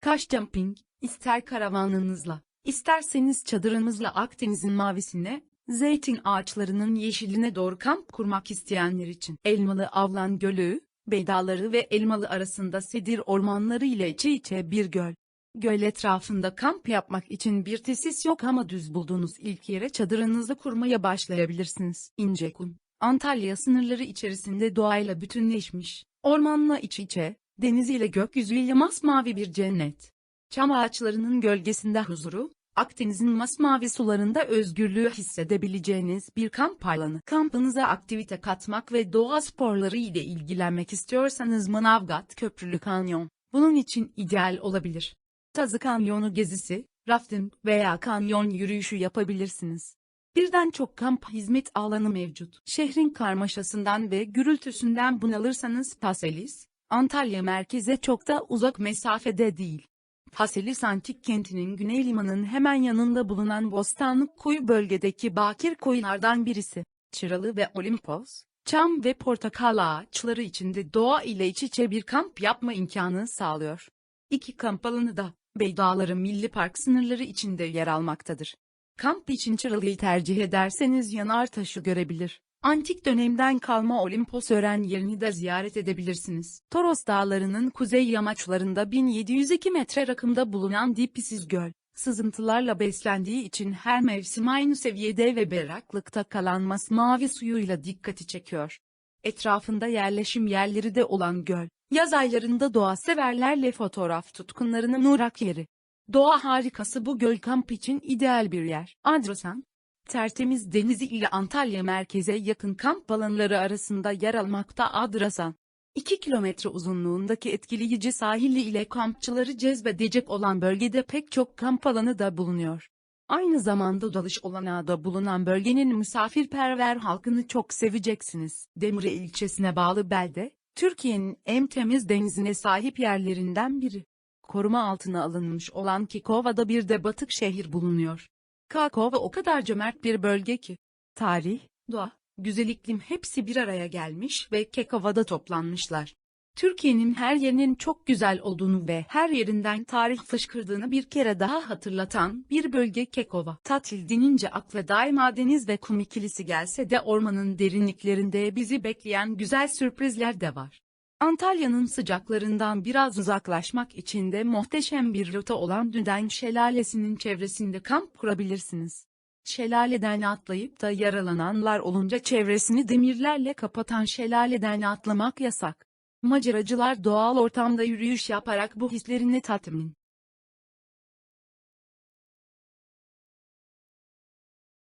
Kaş Jumping, ister karavanınızla, isterseniz çadırınızla Akdeniz'in mavisine, zeytin ağaçlarının yeşiline doğru kamp kurmak isteyenler için Elmalı Avlan Gölü, Beydaları ve Elmalı arasında sedir ormanları ile içe içe bir göl. Göl etrafında kamp yapmak için bir tesis yok ama düz bulduğunuz ilk yere çadırınızı kurmaya başlayabilirsiniz. İncekum, Antalya sınırları içerisinde doğayla bütünleşmiş, ormanla iç içe, deniziyle gökyüzüyle masmavi bir cennet. Çam ağaçlarının gölgesinde huzuru, Akdeniz'in masmavi sularında özgürlüğü hissedebileceğiniz bir kamp alanı. Kampınıza aktivite katmak ve doğa sporları ile ilgilenmek istiyorsanız Manavgat Köprülü Kanyon, bunun için ideal olabilir. Tazı Kanyonu gezisi, rafting veya kanyon yürüyüşü yapabilirsiniz. Birden çok kamp hizmet alanı mevcut. Şehrin karmaşasından ve gürültüsünden bunalırsanız Paselis, Antalya merkeze çok da uzak mesafede değil. Paselis Antik Kenti'nin güney limanının hemen yanında bulunan Bostanlık Koyu bölgedeki bakir koylardan birisi. Çıralı ve Olimpos, çam ve portakal ağaçları içinde doğa ile iç içe bir kamp yapma imkanı sağlıyor. İki kamp alanı da, Beydağları Milli Park sınırları içinde yer almaktadır. Kamp için Çıralı'yı tercih ederseniz Yanartaş'ı görebilir. Antik dönemden kalma Olimpos öğren yerini de ziyaret edebilirsiniz. Toros Dağları'nın kuzey yamaçlarında 1702 metre rakımda bulunan Dipisiz Göl, sızıntılarla beslendiği için her mevsim aynı seviyede ve berraklıkta kalan masmavi suyuyla dikkati çekiyor. Etrafında yerleşim yerleri de olan göl, yaz aylarında doğa severlerle fotoğraf tutkunlarının uğrak yeri. Doğa harikası bu göl kamp için ideal bir yer. Adrasan, tertemiz denizi ile Antalya merkeze yakın kamp alanları arasında yer almakta Adrasan. 2 kilometre uzunluğundaki etkileyici sahili ile kampçıları cezbedecek olan bölgede pek çok kamp alanı da bulunuyor. Aynı zamanda dalış olanağı da bulunan bölgenin misafirperver halkını çok seveceksiniz. Demre ilçesine bağlı belde, Türkiye'nin en temiz denizine sahip yerlerinden biri. Koruma altına alınmış olan Kekova'da bir de batık şehir bulunuyor. Kakova o kadar cömert bir bölge ki. Tarih, doğa, güzel iklim hepsi bir araya gelmiş ve Kekova'da toplanmışlar. Türkiye'nin her yerinin çok güzel olduğunu ve her yerinden tarih fışkırdığını bir kere daha hatırlatan bir bölge Kekova. Tatil denince akla daima deniz ve kum ikilisi gelse de ormanın derinliklerinde bizi bekleyen güzel sürprizler de var. Antalya'nın sıcaklarından biraz uzaklaşmak için de muhteşem bir rota olan Düden Şelalesi'nin çevresinde kamp kurabilirsiniz. Şelaleden atlayıp da yaralananlar olunca çevresini demirlerle kapatan şelaleden atlamak yasak. Maceracılar doğal ortamda yürüyüş yaparak bu hislerini tatmin